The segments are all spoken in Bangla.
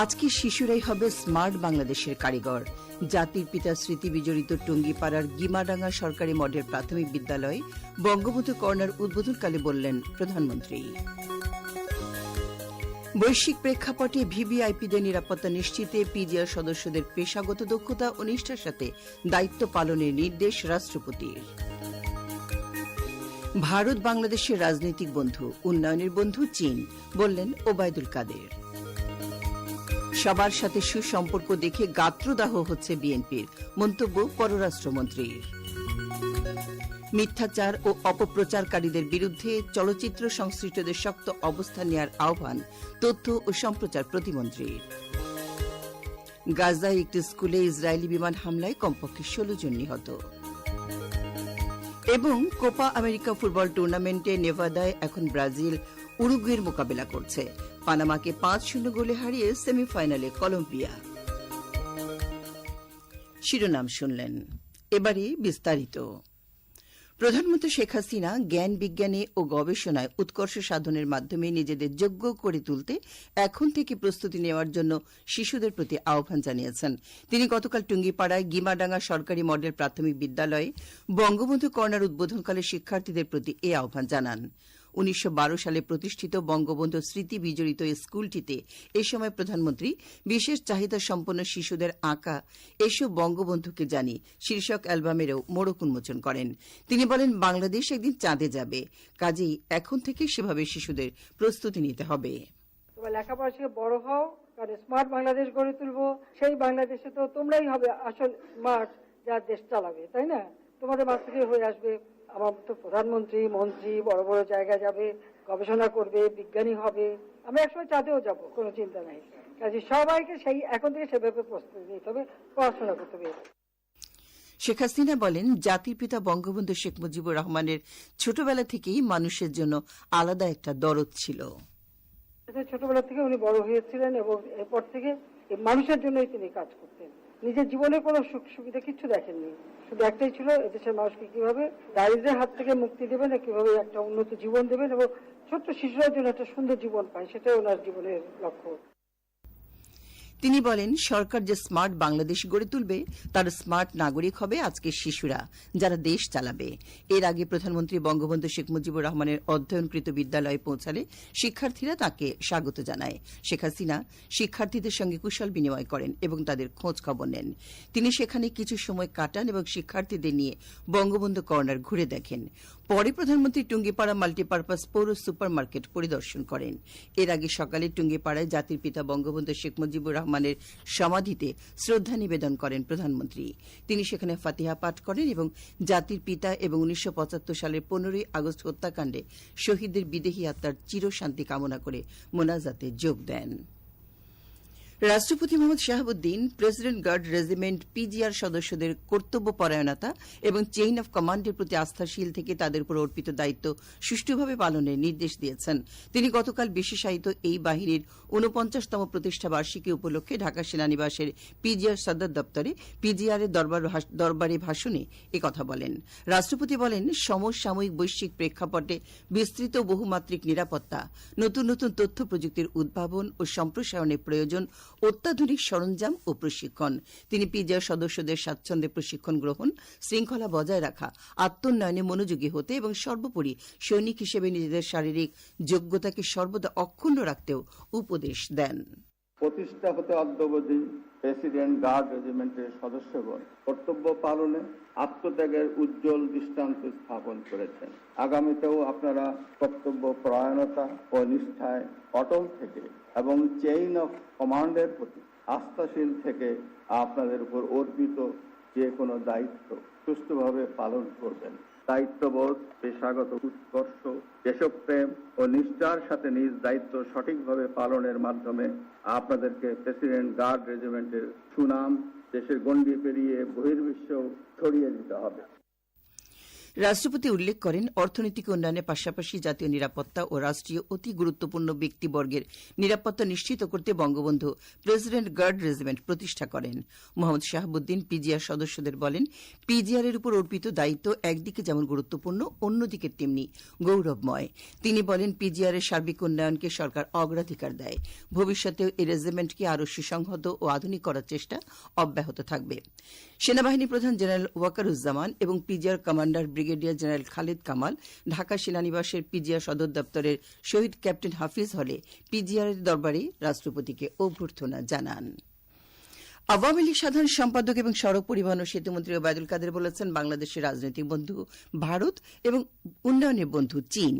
আজকে শিশুরাই হবে স্মার্ট বাংলাদেশের কারিগর। জাতির পিতা স্মৃতি বিজড়িত টুঙ্গিপাড়ার গিমাডাঙ্গা সরকারি মডেল প্রাথমিক বিদ্যালয় বঙ্গবন্ধু কর্নার উদ্বোধনকালে বললেন প্রধানমন্ত্রী। বৈশ্বিক প্রেক্ষাপটে ভিভিআইপিদের নিরাপত্তা নিশ্চিতে পিজিআর সদস্যদের পেশাগত দক্ষতা ও নিষ্ঠার সাথে দায়িত্ব পালনের নির্দেশ রাষ্ট্রপতির। ভারত বাংলাদেশের রাজনৈতিক বন্ধু, উন্নয়নের বন্ধু চীন, বললেন ওবায়দুল কাদের। সবার সাথে সুসম্পর্ক দেখে গাত্রদাহ হচ্ছে বিএনপির। মন্তব্য পররাষ্ট্রমন্ত্রীর মিথ্যাচার ও অপপ্রচারকারীদের বিরুদ্ধে চলচ্চিত্র সংশ্লিষ্টদের শক্ত অবস্থান নেওয়ার আহ্বান তথ্য ও সম্প্রচার প্রতিমন্ত্রীর গাজায় একটি স্কুলে ইসরায়েলি বিমান হামলায় কমপক্ষে ষোলো জন নিহত। এবং কোপা আমেরিকা ফুটবল টুর্নামেন্টে নেভাদায় এখন ব্রাজিল, উরুগুয়ের মোকাবেলা করছে। পানামাকে পাঁচ শূন্য গোলে হারিয়ে সেমিফাইনালে কলম্বিয়া। শিরোনাম শুনলেন। এবারে বিস্তারিত। প্রধানমন্ত্রী শেখ হাসিনা জ্ঞান বিজ্ঞানে ও গবেষণায় উৎকর্ষ সাধনের মাধ্যমে নিজেদের যোগ্য করে তুলতে এখন থেকে প্রস্তুতি নেওয়ার জন্য শিশুদের প্রতি আহ্বান জানিয়েছেন। তিনি গতকাল টুঙ্গিপাড়ায় গিমাডাঙ্গা সরকারি মডেল প্রাথমিক বিদ্যালয়ে বঙ্গবন্ধু কর্নার উদ্বোধনকালে শিক্ষার্থীদের প্রতি এ আহ্বান জানান। উনিশশো সালে প্রতিষ্ঠিত বঙ্গবন্ধু স্মৃতি বিজড়িত স্কুলটিতে এ সময় প্রধানমন্ত্রী বিশেষ চাহিদা সম্পন্ন শিশুদের আঁকা এসো বঙ্গবন্ধুকে জানি শীর্ষক অ্যালবামেরও মোড়ক উন্মোচন করেন। তিনি বলেন, বাংলাদেশ একদিন চাঁদে যাবে। কাজেই এখন থেকে সেভাবে শিশুদের প্রস্তুতি নিতে হবে। স্মার্ট বাংলাদেশ গড়ে তুলবো। সেই বাংলাদেশে তো তোমরাই হবে আসল স্মার্ট, যা দেশ চালাবে, তাই না? তোমাদের মাঝ থেকে হয়ে আসবে। আমার তো প্রধানমন্ত্রী মন্ত্রী বড় বড় জায়গায় যাবে গবেষণা করবে বিজ্ঞানী হবে আমরা একসময় চাঁদেও যাব কোনো চিন্তা নাই। কাজে সবাইকে সেই এখন থেকে সেভাবে প্রস্তুতি নিতে হবে পড়াশোনা করতে হবে। শেখ হাসিনা বলেন জাতির পিতা বঙ্গবন্ধু শেখ মুজিবুর রহমানের ছোটবেলা থেকেই মানুষের জন্য আলাদা একটা দরদ ছিল। ছোটবেলা থেকে উনি বড় হয়েছিলেন এবং এরপর থেকে মানুষের জন্যই তিনি কাজ করতেন। নিজের জীবনে কোনো সুখ সুবিধা কিছু দেখেননি। শুধু একটাই ছিল, এদেশের মানুষকে কীভাবে দারিদ্রের হাত থেকে মুক্তি দেবেন কীভাবে একটা উন্নত জীবন দেবেন এবং ছোট্ট শিশুরা যেন একটা সুন্দর জীবন পায়, সেটাই ওনার জীবনের লক্ষ্য। তিনি বলেন, সরকার যে স্মার্ট বাংলাদেশ গড়ে তুলবে, তার স্মার্ট নাগরিক হবে আজকের শিশুরা, যারা দেশ চালাবে। এর আগে প্রধানমন্ত্রী বঙ্গবন্ধু শেখ মুজিবুর রহমানের অধ্যয়নকৃত বিদ্যালয়ে পৌঁছালে শিক্ষার্থীরা তাকে স্বাগত জানায়। শেখ হাসিনা শিক্ষার্থীদের সঙ্গে কুশল বিনিময় করেন এবং তাদের খোঁজ খবর নেন। তিনি সেখানে কিছু সময় কাটান এবং শিক্ষার্থীদের নিয়ে বঙ্গবন্ধু কর্নার ঘুরে দেখেন। পরে প্রধানমন্ত্রী টুঙ্গিপাড়া মাল্টিপারপাস পৌর সুপার মার্কেট পরিদর্শন করেন। এর আগে সকালে টুঙ্গিপাড়ায় জাতির পিতা বঙ্গবন্ধু শেখ মুজিবুর রহমানের সমাধিতে শ্রদ্ধা নিবেদন করেন প্রধানমন্ত্রী। তিনি সেখানে ফাতিহা পাঠ করেন এবং জাতির পিতা এবং উনিশশো পঁচাত্তর সালের পনেরোই আগস্ট হত্যাকাণ্ডে শহীদদের বিদেহী আত্মার চিরশান্তি কামনা করে মোনাজাতে যোগ দেন। রাষ্ট্রপতি Mohammad Shahabuddin, president guard regiment PGR সদস্যদের কর্তব্য পরায়ণতা এবং চেইন অব কমান্ডের প্রতি আস্থাশীল থেকে তাদের উপর অর্পিত দায়িত্ব সুষ্ঠুভাবে পালনের নির্দেশ দিয়েছেন। তিনি গতকাল বিশেষায়িত এই বাহিনীর ঊনপঞ্চাশতম প্রতিষ্ঠা বার্ষিকী উপলক্ষে ঢাকা সেনানিবাসের পিজিআর সদর দপ্তরে পিজিআর দরবারে ভাষণে একথা বলেন। রাষ্ট্রপতি বলেন, সমসাময়িক বৈশ্বিক প্রেক্ষাপটে বিস্তৃত বহুমাত্রিক নিরাপত্তা, নতুন নতুন তথ্য প্রযুক্তির উদ্ভাবন ও সম্প্রসারণের প্রয়োজন অত্যাধুনিক সরঞ্জাম ও প্রশিক্ষণ। তিনি পিজিআর সদস্যদের স্বাচ্ছন্দ্যে প্রশিক্ষণ গ্রহণ, শৃঙ্খলা বজায় রাখা, আত্মোন্নয়নে মনোযোগী হতে এবং সর্বোপরি সৈনিক হিসেবে নিজেদের শারীরিক যোগ্যতাকে সর্বদা অক্ষুণ্ণ রাখতেও উপদেশ দেন। প্রতিষ্ঠা হতে অদ্যবধি প্রেসিডেন্ট গার্ড রেজিমেন্টের সদস্যগণ কর্তব্য পালনে আত্মত্যাগের উজ্জ্বল দৃষ্টান্ত স্থাপন করেছেন। আগামীতেও আপনারা কর্তব্য পরায়ণতা ও নিষ্ঠায় অটল থেকে এবং চেইন অফ কমান্ডের প্রতি আস্থাশীল থেকে আপনাদের উপর অর্পিত যে কোনো দায়িত্ব সুষ্ঠুভাবে পালন করবেন। দায়িত্ববোধ, পেশাগত উৎকর্ষ, দেশপ্রেম ও নিষ্ঠার সাথে নিজ দায়িত্ব সঠিকভাবে পালনের মাধ্যমে আপনাদেরকে প্রেসিডেন্ট গার্ড রেজিমেন্টের সুনাম দেশের গণ্ডি পেরিয়ে বহির্বিশ্ব ছড়িয়ে দিতে হবে। রাষ্ট্রপতি উল্লেখ করেন, অর্থনৈতিক উন্নয়নের পাশাপাশি জাতীয় নিরাপত্তা ও রাষ্ট্রীয় অতি গুরুত্বপূর্ণ ব্যক্তিবর্গের নিরাপত্তা নিশ্চিত করতে বঙ্গবন্ধু প্রেসিডেন্ট গার্ড রেজিমেন্ট প্রতিষ্ঠা করেন। মোহাম্মদ শাহাবুদ্দিন পিজিআর সদস্যদের বলেন, পিজিআর এর উপর অর্পিত দায়িত্ব একদিকে যেমন গুরুত্বপূর্ণ, অন্যদিকে তেমনি গৌরবময়। তিনি বলেন, পিজিআর এর সার্বিক উন্নয়নকে সরকার অগ্রাধিকার দেয়। ভবিষ্যতেও এই রেজিমেন্টকে আরও সুসংহত ও আধুনিক করার চেষ্টা অব্যাহত থাকবে। সেনাবাহিনী প্রধান জেনারেল ওয়াকারুজ্জামান এবং PGR commander brigadier general Khalid Kamal, Dhaka সেনানিবাসের PGR সদর দপ্তরের শহীদ ক্যাপ্টেন হাফিজ হলে পিজিআর দরবারে রাষ্ট্রপতিকে অভ্যর্থনা জানান। আওয়ামী লীগ সাধারণ সম্পাদক এবং সড়ক পরিবহন ও সেতুমন্ত্রী ওবায়দুল কাদের বলেছেন, বাংলাদেশের রাজনৈতিক বন্ধু ভারত এবং উন্নয়নের বন্ধু চীন।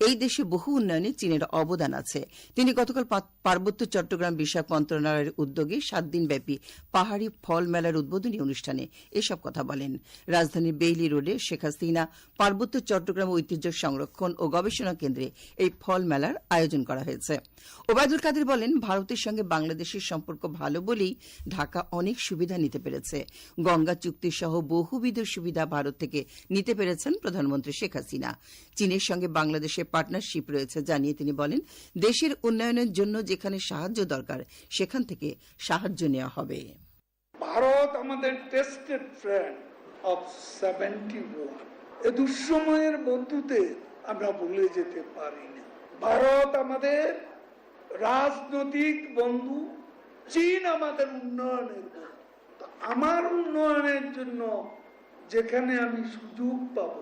এই দেশে বহু উন্নয়নে চীনের অবদান আছে। তিনি গতকাল পার্বত্য চট্টগ্রাম বিষয়ক মন্ত্রণালয়ের উদ্যোগে সাত দিনব্যাপী পাহাড়ি ফল মেলার উদ্বোধনী অনুষ্ঠানে এসব কথা বলেন। রাজধানীর বেইলি রোডে শেখ হাসিনা পার্বত্য চট্টগ্রাম ঐতিহ্য সংরক্ষণ ও গবেষণা কেন্দ্রে এই ফল মেলার আয়োজন করা হয়েছে। ওবায়দুল কাদের বলেন, ভারতের সঙ্গে বাংলাদেশের সম্পর্ক ভালো বলেই ঢাকা অনেক সুবিধা নিতে পেরেছে। গঙ্গা চুক্তি সহ বহুবিধ সুবিধা ভারত থেকে নিতে পেরেছেন প্রধানমন্ত্রী শেখ হাসিনা। চীনের সঙ্গে বাংলাদেশের পার্টনারশিপ রয়েছে জানিয়ে তিনি বলেন, দেশের উন্নয়নের জন্য যেখানে সাহায্য দরকার, সেখান থেকে সাহায্য নেওয়া হবে। ভারত আমাদের tested friend of seventy one এ দুঃসময়ের বন্ধুদের আমরা ভুলে যেতে পারি না ভারত আমাদের রাজনৈতিক বন্ধু, চীন আমাদের উন্নয়নের আমার উন্নয়নের জন্য যেখানে আমি সুযোগ পাব,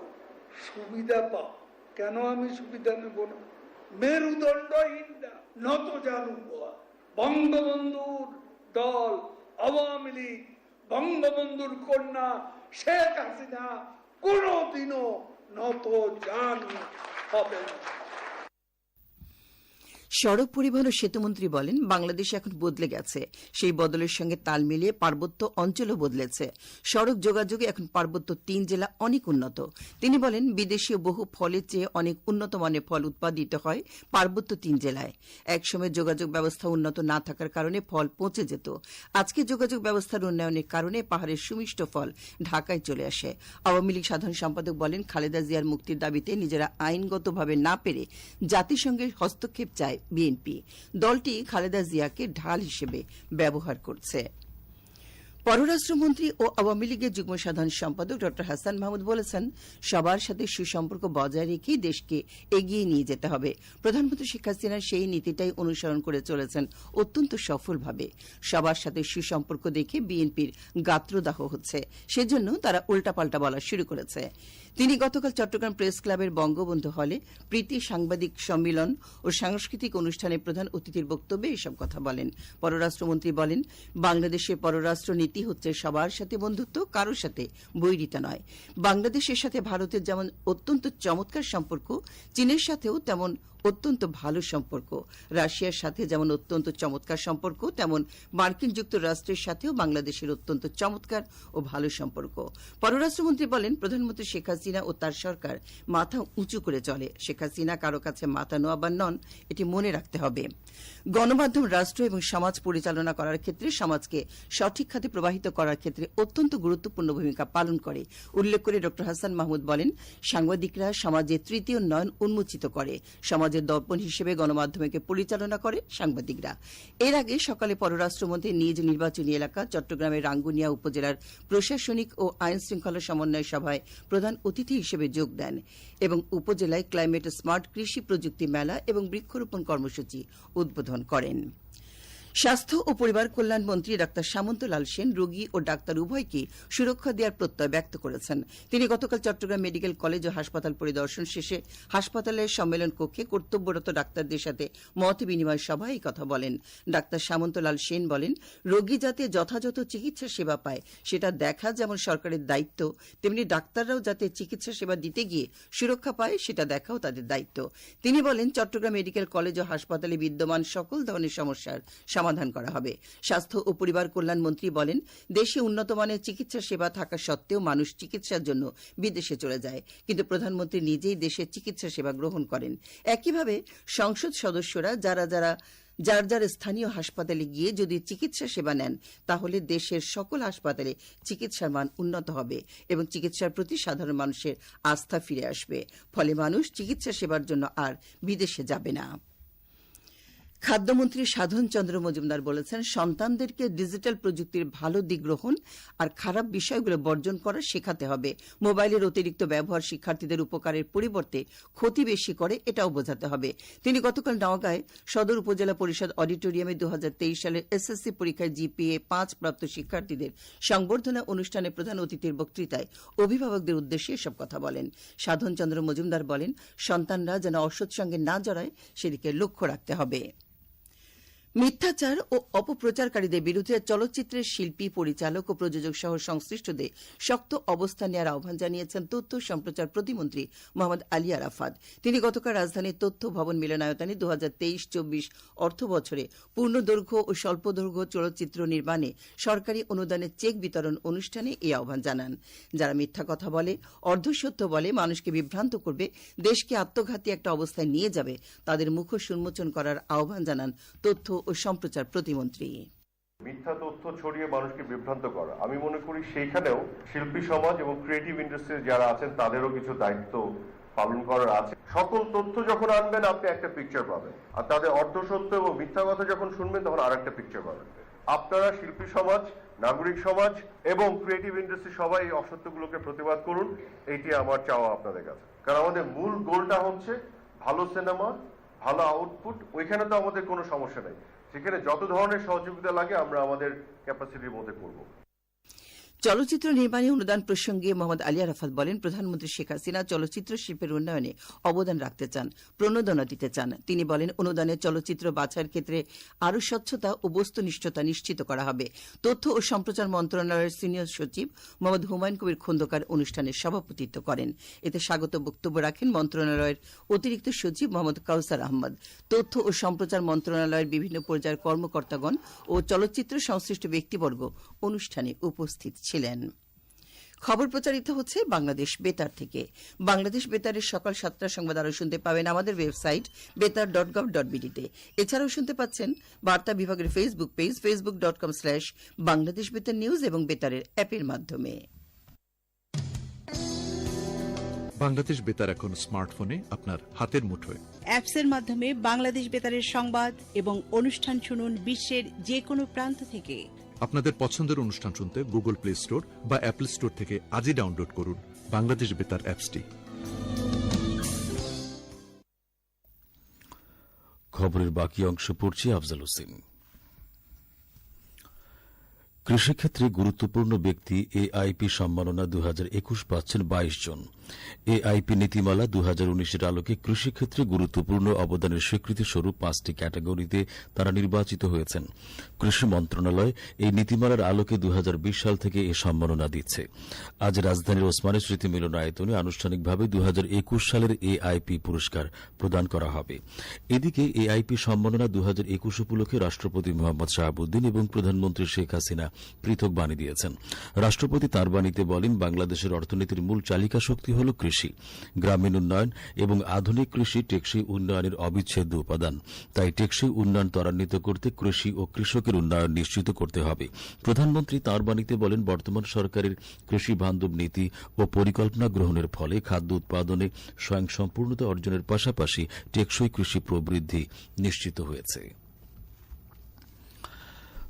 সুবিধা পাব কেন আমি সুবিধা নেব না? মেরুদণ্ডহীন নত জানু বঙ্গবন্ধুর দল, আওয়ামী লীগ, বঙ্গবন্ধুর কন্যা শেখ হাসিনা কোনোদিনও নত জানু হবে না। সড়ক পরিবহন ও সেতুমন্ত্রী বলেন, বাংলাদেশ এখন বদলে গেছে। সেই বদলের সঙ্গে তাল মিলিয়ে পার্বত্য অঞ্চলও বদলেছে। সড়ক যোগাযোগে এখন পার্বত্য তিন জেলা অনেক উন্নত। তিনি বলেন, বিদেশীয় বহু ফলের চেয়ে অনেক উন্নত মানের ফল উৎপাদিত হয় পার্বত্য তিন জেলায়। একসময় যোগাযোগ ব্যবস্থা উন্নত না থাকার কারণে ফল পচে যেত। আজকে যোগাযোগ ব্যবস্থার উন্নয়নের কারণে পাহাড়ের সুমিষ্ট ফল ঢাকায় চলে আসে। আওয়ামী লীগ সাধারণ সম্পাদক বলেন, খালেদা জিয়ার মুক্তির দাবিতে নিজেরা আইনগতভাবে না পেরে জাতিসংঘের হস্তক্ষেপ চায় বিএনপি। দলটি খালেদা জিয়াকে ঢাল হিসেবে ব্যবহার করছে। পররাষ্ট্রমন্ত্রী ও আওয়ামী লীগের যুগ্ম সাধারণ সম্পাদক ড হাসান মাহমুদ বলেছেন, সবার সাথে সুসম্পর্ক বজায় রেখেই দেশকে এগিয়ে নিয়ে যেতে হবে। প্রধানমন্ত্রী শেখ হাসিনা সেই নীতিটাই অনুসরণ করে চলেছেন অত্যন্ত সফলভাবে। সবার সাথে সুসম্পর্ক দেখে বিএনপির গাত্রদাহ হচ্ছে। সেজন্য তারা উল্টাপাল্টা বলা শুরু করেছে। তিনি গতকাল চট্টগ্রাম প্রেস ক্লাবের বঙ্গবন্ধু হলে প্রীতি সাংবাদিক সম্মেলন ও সাংস্কৃতিক অনুষ্ঠানে প্রধান অতিথির বক্তব্যে এসব কথা বলেন। পররাষ্ট্রমন্ত্রী বলেন বাংলাদেশের পররাষ্ট্র নীতি হচ্ছে সবার সাথে বন্ধুত্ব, কারোর সাথে বৈরিতা নয়। বাংলাদেশের সাথে ভারতের যেমন অত্যন্ত চমৎকার সম্পর্ক, চীনের সাথেও তেমন অত্যন্ত ভালো সম্পর্ক। রাশিয়ার সাথে যেমন অত্যন্ত চমৎকার সম্পর্ক, তেমন মার্কিন যুক্তরাষ্ট্রের সাথেও বাংলাদেশের অত্যন্ত চমৎকার ও ভালো সম্পর্ক। পররাষ্ট্রমন্ত্রী বলেন, প্রধানমন্ত্রী শেখ হাসিনা ও তার সরকার মাথা উঁচু করে চলে। শেখ হাসিনা কারও কাছে মাথা নোয়াবার নন, এটি মনে রাখতে হবে। গণমাধ্যম, রাষ্ট্র এবং সমাজ পরিচালনা করার ক্ষেত্রে সমাজকে সঠিক খাতে প্রবাহিত করার ক্ষেত্রে অত্যন্ত গুরুত্বপূর্ণ ভূমিকা পালন করে। উল্লেখ করে ড হাসান মাহমুদ বলেন, সাংবাদিকরা সমাজে তৃতীয় নয়ন উন্মোচিত করে। সমাজের দর্পণ হিসেবে গণমাধ্যমকে পরিচালনা করে সাংবাদিকরা। এর আগে সকালে পররাষ্ট্রমন্ত্রী নিজ নির্বাচনী এলাকা চট্টগ্রামের রাঙ্গুনিয়া উপজেলার প্রশাসনিক ও আইন শৃঙ্খলা সমন্বয় সভায় প্রধান অতিথি হিসেবে যোগ দেন এবং উপজেলায় ক্লাইমেট স্মার্ট কৃষি প্রযুক্তি মেলা এবং বৃক্ষরোপণ কর্মসূচি উদ্বোধন করেন। স্বাস্থ্য ও পরিবার কল্যাণ মন্ত্রী ডাক্তার সামন্তলাল সেন রোগী ও ডাক্তার উভয়কে সুরক্ষা দেওয়ার প্রত্যয় ব্যক্ত করেছেন। তিনি গতকাল চট্টগ্রাম মেডিকেল কলেজ ও হাসপাতাল পরিদর্শন শেষে হাসপাতালের সম্মেলন কক্ষে কর্তব্যরত ডাক্তারদের সাথে মত বিনিময় সভায় এই কথা বলেন। ডাক্তার সামন্তলাল সেন বলেন, রোগী যাতে যথাযথ চিকিৎসা সেবা পায়, সেটা দেখা যেমন সরকারের দায়িত্ব, তেমনি ডাক্তাররাও যাতে চিকিৎসা সেবা দিতে গিয়ে সুরক্ষা পায়, সেটা দেখাও তাদের দায়িত্ব। তিনি বলেন, চট্টগ্রাম মেডিকেল কলেজ ও হাসপাতালে বিদ্যমান সকল ধরনের সমস্যার সমাধান করা হবে। স্বাস্থ্য ও পরিবার কল্যাণ মন্ত্রী বলেন, দেশে উন্নত মানের চিকিৎসা সেবা থাকা সত্ত্বেও মানুষ চিকিৎসার জন্য বিদেশে চলে যায়। কিন্তু প্রধানমন্ত্রী নিজেই দেশের চিকিৎসা সেবা গ্রহণ করেন। একইভাবে সংসদ সদস্যরা যারা যারা, যার যার স্থানীয় হাসপাতালে গিয়ে যদি চিকিৎসা সেবা নেন, তাহলে দেশের সকল হাসপাতালে চিকিৎসার মান উন্নত হবে এবং চিকিৎসার প্রতি সাধারণ মানুষের আস্থা ফিরে আসবে। ফলে মানুষ চিকিৎসা সেবার জন্য আর বিদেশে যাবে না। খাদ্যমন্ত্রী সাধন চন্দ্র মজুমদার বলেছেন, সন্তানদেরকে ডিজিটাল প্রযুক্তির ভালো দিক গ্রহণ আর খারাপ বিষয়গুলো বর্জন করা শেখাতে হবে। মোবাইলের অতিরিক্ত ব্যবহার শিক্ষার্থীদের উপকারের পরিবর্তে ক্ষতি বেশি করে এটাও বোঝাতে হবে। তিনি গতকাল নওগাঁয় সদর উপজেলা পরিষদ অডিটোরিয়ামে দু হাজার তেইশ সালের এসএসসি পরীক্ষায় জিপিএ পাঁচ প্রাপ্ত শিক্ষার্থীদের সংবর্ধনা অনুষ্ঠানে প্রধান অতিথির বক্তৃতায় অভিভাবকদের উদ্দেশ্যে এসব কথা বলেন। সাধন চন্দ্র মজুমদার বলেন, সন্তানরা যেন অসৎ সঙ্গে না জড়ায়, সেদিকে লক্ষ্য রাখতে হবে। মিথ্যাচার ও অপপ্রচারকারীদের বিরুদ্ধে চলচ্চিত্রের শিল্পী, পরিচালক ও প্রযোজক সহ সংশ্লিষ্টদের শক্ত অবস্থান নেওয়ার আহ্বান জানিয়েছেন তথ্য সম্প্রচার প্রতিমন্ত্রী মোহাম্মদ আলী আরাফাত তিনি গতকাল রাজধানীর তথ্য ভবন মিলনায়তনে দু হাজার তেইশ চব্বিশ অর্থ বছরে পূর্ণদৈর্ঘ্য ও স্বল্পদৈর্ঘ্য চলচ্চিত্র নির্মাণে সরকারি অনুদানের চেক বিতরণ অনুষ্ঠানে এই আহ্বান জানান। যারা মিথ্যা কথা বলে অর্ধসত্য বলে মানুষকে বিভ্রান্ত করবে, দেশকে আত্মঘাতী একটা অবস্থায় নিয়ে যাবে, তাদের মুখোশ উন্মোচন করার আহ্বান জানান তথ্য ও সম্প্রচার প্রতিমন্ত্রী। মিথ্যা তথ্য ছড়িয়ে মানুষকে বিভ্রান্ত করা। আমি মনে করি সেইখানেও শিল্পী সমাজ এবং ক্রিয়েটিভ ইন্ডাস্ট্রির যারা আছেন, তাদেরও কিছু দায়িত্ব পালন করার আছে। সকল তথ্য যখন আনবেন, আপনি একটা পিকচার পাবেন। আর তাদের অর্ধসত্য এবং মিথ্যা কথা যখন শুনবেন, তখন আর একটা পিকচার পাবেন। আপনারা শিল্পী সমাজ, নাগরিক সমাজ এবং ক্রিয়েটিভ ইন্ডাস্ট্রি সবাই এই অসত্যগুলোকে প্রতিবাদ করুন। এটি আমার চাওয়া আপনাদের কাছে। কারণ আমাদের মূল গোলটা হচ্ছে ভালো সিনেমা ভালো আউটপুট ওইখানে তো আমাদের কোনো সমস্যা নেই। সেখানে যত ধরনের সহযোগিতা লাগে আমরা আমাদের ক্যাপাসিটির মধ্যে করব। চলচ্চিত্র নির্মাণে অনুদান প্রসঙ্গে মোহাম্মদ আলী আরাফাত বলেন, প্রধানমন্ত্রী শেখ হাসিনা চলচ্চিত্র শিল্পের উন্নয়নে অবদান রাখতে চান, প্রণোদনা দিতে চান। তিনি বলেন, অনুদানে চলচ্চিত্র বাছাইয়ের ক্ষেত্রে আরও স্বচ্ছতা ও বস্তুনিষ্ঠতা নিশ্চিত করা হবে। তথ্য ও সম্প্রচার মন্ত্রণালয়ের সিনিয়র সচিব মোহাম্মদ হুমায়ুন কবির খন্দকার অনুষ্ঠানে সভাপতিত্ব করেন। এতে স্বাগত বক্তব্য রাখেন মন্ত্রণালয়ের অতিরিক্ত সচিব মোহাম্মদ কাউসার আহমদ। তথ্য ও সম্প্রচার মন্ত্রণালয়ের বিভিন্ন পর্যায়ের কর্মকর্তাগণ ও চলচ্চিত্র সংশ্লিষ্ট ব্যক্তিবর্গ অনুষ্ঠানে উপস্থিত ছিলেন। খবর প্রচারিত হচ্ছে বাংলাদেশ বেতার থেকে। বাংলাদেশ বেতারের সকাল সাতটার সংবাদ আরও শুনতে পাবেন আমাদের ওয়েবসাইট বেতার ডট গভ ডট বিডিতে এছাড়াও শুনতে পাচ্ছেন বার্তা বিভাগের Facebook page Facebook dot com slash Bangladesh Betar news এবং বেতারের অ্যাপের মাধ্যমে। বাংলাদেশ বেতার এখন স্মার্টফোনে আপনার হাতের মুঠোয়। অ্যাপসের মাধ্যমে বাংলাদেশ বেতারের সংবাদ এবং অনুষ্ঠান শুনুন বিশ্বের যে কোনো প্রান্ত থেকে। আপনাদের পছন্দের অনুষ্ঠান শুনতে গুগল প্লে স্টোর বা অ্যাপল স্টোর থেকে আজই ডাউনলোড করুন বাংলাদেশ বেতার অ্যাপসটি। খবরের বাকি অংশ পড়ছে আফজাল হোসেন। কৃষিক্ষেত্রে গুরুত্বপূর্ণ ব্যক্তি এআইপি সম্মাননা দু একুশ পাচ্ছেন বাইশ জন। এআইপি নীতিমালা দু হাজার উনিশের আলোকে কৃষিক্ষেত্রে গুরুত্বপূর্ণ অবদানের স্বীকৃতি স্বরূপ পাঁচটি ক্যাটাগরিতে তারা নির্বাচিত হয়েছেন। কৃষি মন্ত্রণালয় এই নীতিমালার আলোকে দু হাজার বিশ সাল থেকে এ সম্মাননা দিচ্ছে। আজ রাজধানীর ওসমানী স্মৃতি মিলনায়তনে আনুষ্ঠানিকভাবে দু হাজার একুশ সালের এআইপি পুরস্কার প্রদান করা হবে। এদিকে এআইপি সম্মাননা দু উপলক্ষে রাষ্ট্রপতি মোহাম্মদ শাহাবুদ্দিন এবং প্রধানমন্ত্রী শেখ হাসিনা পৃথক বাণী দিয়েছেন। রাষ্ট্রপতি তাঁর বাণীতে বলেন, বাংলাদেশের অর্থনীতির মূল চালিকা শক্তি হল কৃষি। গ্রামীণ উন্নয়ন এবং আধুনিক কৃষি টেকসই উন্নয়নের অবিচ্ছেদ্য উপাদান। তাই টেকসই উন্নয়ন ত্বরান্বিত করতে কৃষি ও কৃষকের উন্নয়ন নিশ্চিত করতে হবে। প্রধানমন্ত্রী তাঁর বাণীতে বলেন, বর্তমান সরকারের কৃষি বান্ধব নীতি ও পরিকল্পনা গ্রহণের ফলে খাদ্য উৎপাদনে স্বয়ংসম্পূর্ণতা অর্জনের পাশাপাশি টেকসই কৃষি প্রবৃদ্ধি নিশ্চিত হয়েছে।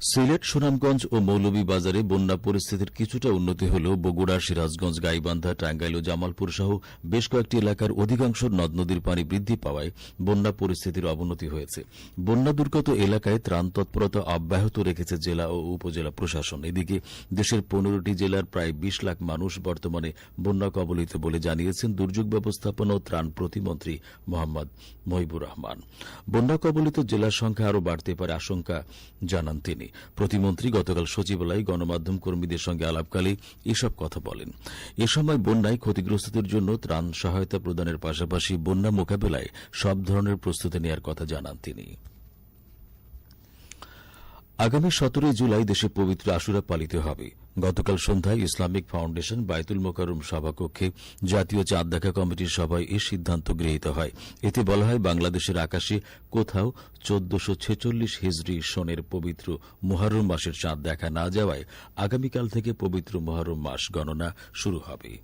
সিলেট, সুনামগঞ্জ ও মৌলভীবাজারে বন্যা পরিস্থিতির কিছুটা উন্নতি হলেও বগুড়া, সিরাজগঞ্জ, গাইবান্ধা, টাঙ্গাইল ও জামালপুর সহ বেশ কয়েকটি এলাকার অধিকাংশ নদ নদীর পানি বৃদ্ধি পাওয়ায় বন্যা পরিস্থিতির অবনতি হয়েছে। বন্যা দুর্গত এলাকায় ত্রাণ তৎপরতা অব্যাহত রেখেছে জেলা ও উপজেলা প্রশাসন। এদিকে দেশের পনেরোটি জেলার প্রায় বিশ লাখ মানুষ বর্তমানে বন্যা কবলিত বলে জানিয়েছেন দুর্যোগ ব্যবস্থাপনা ও ত্রাণ প্রতিমন্ত্রী মোহাম্মদ মহিবুর রহমান। বন্যা কবলিত জেলার সংখ্যা আরও বাড়তে পারে আশঙ্কা জানান তিনি। প্রতিমন্ত্রী গতকাল সচিবালয়ে গণমাধ্যম কর্মীদের সঙ্গে আলাপকালে এসব কথা বলেন। এ সময় বন্যায় ক্ষতিগ্রস্তদের জন্য ত্রাণ সহায়তা প্রদানের পাশাপাশি বন্যা মোকাবেলায় সব ধরনের প্রস্তুতি নেওয়ার কথা জানান তিনি। আগামী সতেরোই জুলাই দেশে পবিত্র আশুরা পালিত হবে। গতকাল সন্ধ্যায় ইসলামিক ফাউন্ডেশন বাইতুল মোকারুম সভাকক্ষে জাতীয় চাঁদ দেখা কমিটির সভায় এ সিদ্ধান্ত গৃহীত হয়। এতে বলা হয়, বাংলাদেশের আকাশে কোথাও চোদ্দশো ছেচল্লিশ হিজড়ি সনের পবিত্র মোহরম মাসের চাঁদ দেখা না যাওয়ায় আগামীকাল থেকে পবিত্র মোহরম মাস গণনা শুরু হবে।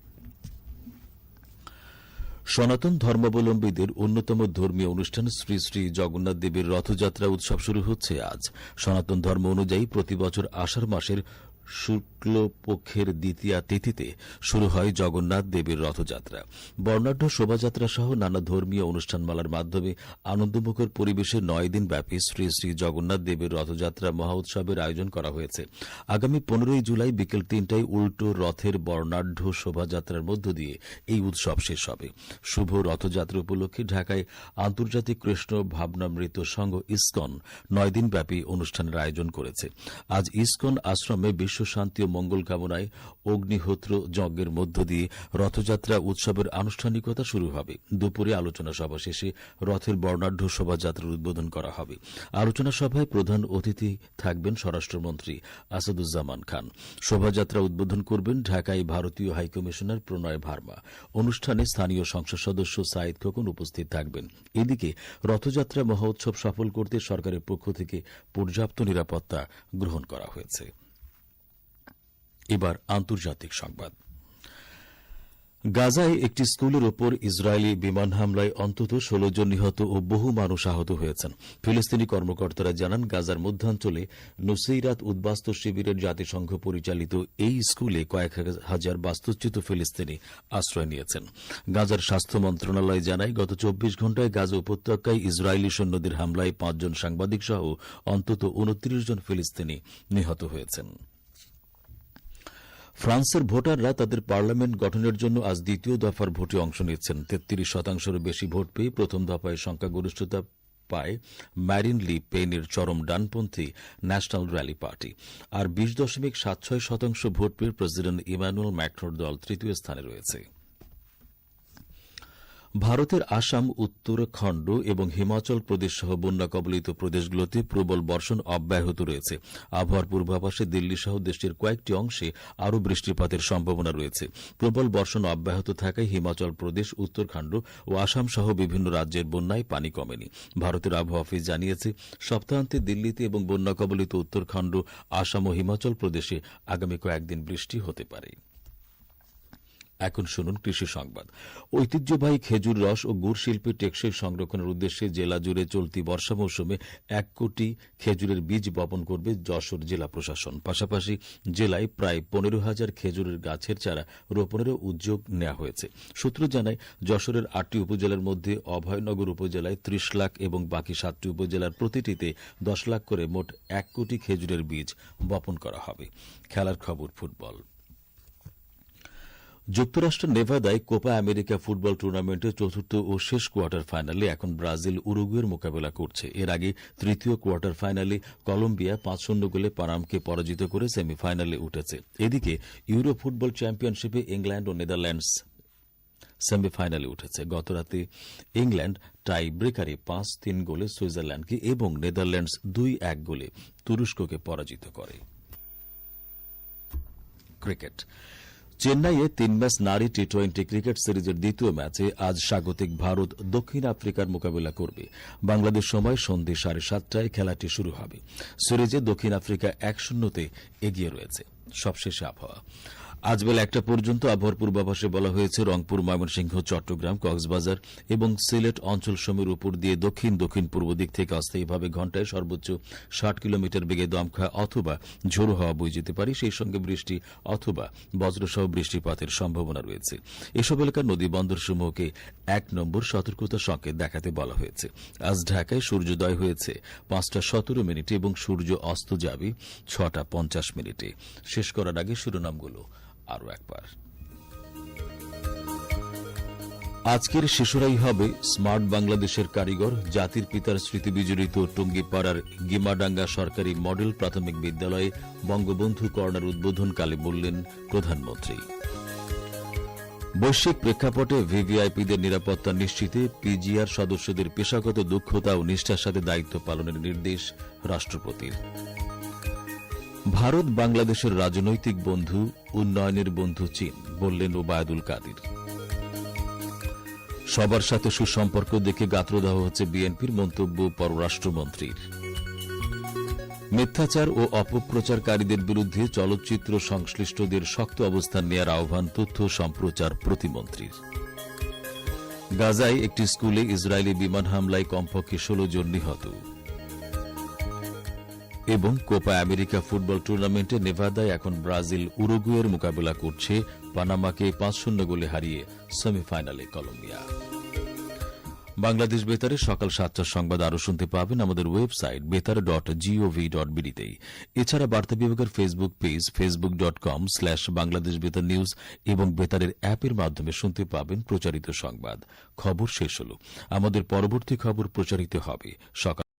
সনাতন ধর্মাবলম্বীদের অন্যতম ধর্মীয় অনুষ্ঠান শ্রী শ্রী জগন্নাথ দেবের রথযাত্রা উৎসব শুরু হচ্ছে আজ। সনাতন ধর্ম অনুযায়ী প্রতি বছর আষাঢ় মাসের শুক্লপক্ষের দ্বিতীয়া তিথিতে শুরু হয় জগন্নাথ দেবের রথযাত্রা। বর্ণাঢ্য শোভাযাত্রা সহ নানা ধর্মীয় অনুষ্ঠানমালার মাধ্যমে আনন্দমুখর পরিবেশে নয় দিন ব্যাপী শ্রী শ্রী জগন্নাথ দেবের রথযাত্রা মহা উৎসবের আয়োজন করা হয়েছে। আগামী পনেরোই জুলাই বিকেল তিনটায় উল্টো রথের বর্ণাঢ্য শোভাযাত্রার মধ্য দিয়ে এই উৎসব শেষ হবে। শুভ রথযাত্রা উপলক্ষে ঢাকায় আন্তর্জাতিক কৃষ্ণ ভাবনামৃত সংঘ ইসকন নয় দিন ব্যাপী অনুষ্ঠানের আয়োজন করেছে। আজ ইসকন আশ্রমে বিশ্ব শান্তি ও মঙ্গল কামনায় অগ্নিহোত্র যজ্ঞের মধ্য দিয়ে রথযাত্রা উৎসবের আনুষ্ঠানিকতা শুরু হবে। দুপুরে আলোচনা সভা শেষে রথের বর্ণাঢ্য শোভাযাত্রার উদ্বোধন করা হবে। আলোচনা সভায় প্রধান অতিথি থাকবেন স্বরাষ্ট্রমন্ত্রী আসাদুজ্জামান খান। শোভাযাত্রা উদ্বোধন করবেন ঢাকায় ভারতীয় হাইকমিশনার প্রণয় ভার্মা। অনুষ্ঠানে স্থানীয় সংসদ সদস্য সাইদ খোকন উপস্থিত থাকবেন। এদিকে রথযাত্রা মহোৎসব সফল করতে সরকারের পক্ষ থেকে পর্যাপ্ত নিরাপত্তা গ্রহণ করা হয়েছে। এবার আন্তর্জাতিক সংবাদ। গাজায় একটি স্কুলের ওপর ইসরায়েলি বিমান হামলায় অন্তত ষোলো জন নিহত ও বহু মানুষ আহত হয়েছেন। ফিলিস্তিনি কর্মকর্তারা জানান, গাজার মধ্যাঞ্চলে নুসেইরাত উদ্বাস্তু শিবিরের জাতিসংঘ পরিচালিত এই স্কুলে কয়েক হাজার বাস্তুচ্যুত ফিলিস্তিনি আশ্রয় নিয়েছেন। গাজার স্বাস্থ্য মন্ত্রণালয় জানায়, গত চব্বিশ ঘণ্টায় গাজা উপত্যকায় ইসরায়েলি সৈন্যদের হামলায় পাঁচজন সাংবাদিক সহ অন্তত উনত্রিশ জন ফিলিস্তিনি নিহত হয়েছেন। ফ্রান্সের ভোটাররা তাদের পার্লামেন্ট গঠনের জন্য আজ দ্বিতীয় দফার ভোটে অংশ নিচ্ছেন। তেত্রিশ শতাংশেরও বেশি ভোট পেয়ে প্রথম দফায় সংখ্যাগরিষ্ঠতা পায় ম্যারিন লি পেনের চরম ডানপন্থী ন্যাশনাল র্যালি পার্টি। আর বিশ দশমিক সাত ছয় শতাংশ ভোট পেয়ে প্রেসিডেন্ট ইমানুয়েল ম্যাক্রোর দল তৃতীয় স্থানে রয়েছে। ভারতের আসাম উত্তরাখণ্ড এবং হিমাচল প্রদেশ সহ বন্যা কবলিত প্রদেশগুলোতে প্রবল বর্ষণ অব্যাহত রয়েছে। আবহাওয়ার পূর্বাভাসে দিল্লি সহ দেশটির কয়েকটি অংশে আরও বৃষ্টিপাতের সম্ভাবনা রয়েছে। প্রবল বর্ষণ অব্যাহত থাকায় হিমাচল প্রদেশ, উত্তরাখণ্ড ও আসাম সহ বিভিন্ন রাজ্যের বন্যায় পানি কমেনি। ভারতের আবহাওয়া অফিস জানিয়েছে, সপ্তাহান্তে দিল্লিতে এবং বন্যা কবলিত উত্তরাখণ্ড, আসাম ও হিমাচল প্রদেশে আগামী কয়েকদিন বৃষ্টি হতে পারে। এখন শুনুন কৃষি সংবাদ। ঐতিহ্যবাহী খেজুর রস ও গুড় শিল্পের টেকসই সংরক্ষণের উদ্দেশ্যে জেলা জুড়ে চলতি বর্ষা মৌসুমে এক কোটি খেজুরের বীজ বপন করবে যশোর জেলা প্রশাসন। পাশাপাশি জেলায় প্রায় পনেরো হাজার খেজুরের গাছের চারা রোপণেরও উদ্যোগ নেওয়া হয়েছে। সূত্র জানায়, যশোরের আটটি উপজেলার মধ্যে অভয়নগর উপজেলায় ত্রিশ লাখ এবং বাকি সাতটি উপজেলার প্রতিটিতে দশ লাখ করে মোট এক কোটি খেজুরের বীজ বপন করা হবে। খেলার খবর ফুটবল। যুক্তরাষ্ট্র নেভাদায় কোপা আমেরিকা ফুটবল টুর্নামেন্টের চতুর্থ ও শেষ কোয়ার্টার ফাইনালে এখন ব্রাজিল উরুগুয়ের মোকাবেলা করছে। এর আগে তৃতীয় কোয়ার্টার ফাইনালে কলম্বিয়া পাঁচ শূন্য গোলে পারামকে পরাজিত করে সেমিফাইনালে উঠেছে। এদিকে ইউরো ফুটবল চ্যাম্পিয়নশিপে ইংল্যান্ড ও নেদারল্যান্ডস সেমিফাইনালে উঠেছে। গতরাতে ইংল্যান্ড টাই ব্রেকারে পাঁচ তিন গোলে সুইজারল্যান্ডকে এবং নেদারল্যান্ডস দুই এক গোলে তুরস্ককে পরাজিত করে। ক্রিকেট চেন্নাইয়ে তিন ম্যাচ নারী টি টোয়েন্টি ক্রিকেট সিরিজের দ্বিতীয় ম্যাচে আজ স্বাগতিক ভারত দক্ষিণ আফ্রিকার মোকাবিলা করবে। বাংলাদেশ সময় সন্ধ্যে সাড়ে সাতটায় খেলাটি শুরু হবে। সিরিজে দক্ষিণ আফ্রিকা এক শূন্যতে এগিয়ে রয়েছে। সবশেষে আবহাওয়া। আজ বেলা একটা পর্যন্ত আবহাওয়ার পূর্বাভাসে বলা হয়েছে, রংপুর, ময়মনসিংহ, চট্টগ্রাম, কক্সবাজার এবং সিলেট অঞ্চল সময়ের উপর দিয়ে দক্ষিণ দক্ষিণ পূর্ব দিক থেকে অস্থায়ীভাবে ঘন্টায় সর্বোচ্চ ষাট কিলোমিটার বেগে দমকা অথবা ঝোড়ো হওয়া বয়ে যেতে পারে। সেই সঙ্গে বৃষ্টি অথবা বজ্রসহ বৃষ্টিপাতের সম্ভাবনা রয়েছে। এসব এলাকার নদী বন্দরসমূহকে এক নম্বর সতর্কতা সংকেত দেখাতে বলা হয়েছে। আজ ঢাকায় সূর্যোদয় হয়েছে পাঁচটা সতেরো মিনিটে এবং সূর্য অস্ত যাবে ছটা পঞ্চাশ মিনিটে। শেষ করার আগে শিরোনামগুলো আরও একবার। আজকের শিশুরাই হবে স্মার্ট বাংলাদেশের কারিগর, জাতির পিতার স্মৃতি বিজড়িত টুঙ্গিপাড়ার গিমাডাঙ্গা সরকারি মডেল প্রাথমিক বিদ্যালয়ে বঙ্গবন্ধু কর্নার উদ্বোধনকালে বললেন প্রধানমন্ত্রী। বৈশ্বিক প্রেক্ষাপটে ভিভিআইপিদের নিরাপত্তা নিশ্চিতে পিজিআর সদস্যদের পেশাগত দক্ষতা ও নিষ্ঠার সাথে দায়িত্ব পালনের নির্দেশ রাষ্ট্রপতির। ভারত বাংলাদেশের রাজনৈতিক বন্ধু, উন্নয়নের বন্ধু চীন, বললেন ওবায়দুল কাদির। সবার সাথে সুসম্পর্ক দেখে গাত্রদাহ হচ্ছে বিএনপির মন্তব্য পররাষ্ট্রমন্ত্রীর। মিথ্যাচার ও অপপ্রচারকারীদের বিরুদ্ধে চলচ্চিত্র সংশ্লিষ্টদের শক্ত অবস্থান নেওয়ার আহ্বান তথ্য সম্প্রচার প্রতিমন্ত্রীর। গাজায় একটি স্কুলে ইসরায়েলি বিমান হামলায় কমপক্ষে ষোলো জন নিহত। এবং কোপা আমেরিকা ফুটবল টুর্নামেন্টে নেভাদায় এখন ব্রাজিল উরুগুয়ের মোকাবেলা করছে পানামাকে পাঁচ শূন্য গোলে হারিয়ে সেমিফাইনালে কলম্বিয়া। বাংলাদেশ বেতারে সকাল সাতটার সংবাদ আরও শুনতে পাবেন আমাদের ওয়েবসাইট বেতার ডট জিওভি ডট বিডিতেই এছাড়া বার্তা বিভাগের Facebook page Facebook dot com slash Bangladesh Betar news এবং বেতারের অ্যাপের মাধ্যমে শুনতে পাবেন প্রচারিত সংবাদ। খবর শেষ হল। আমাদের পরবর্তী খবর প্রচারিত হবে সকাল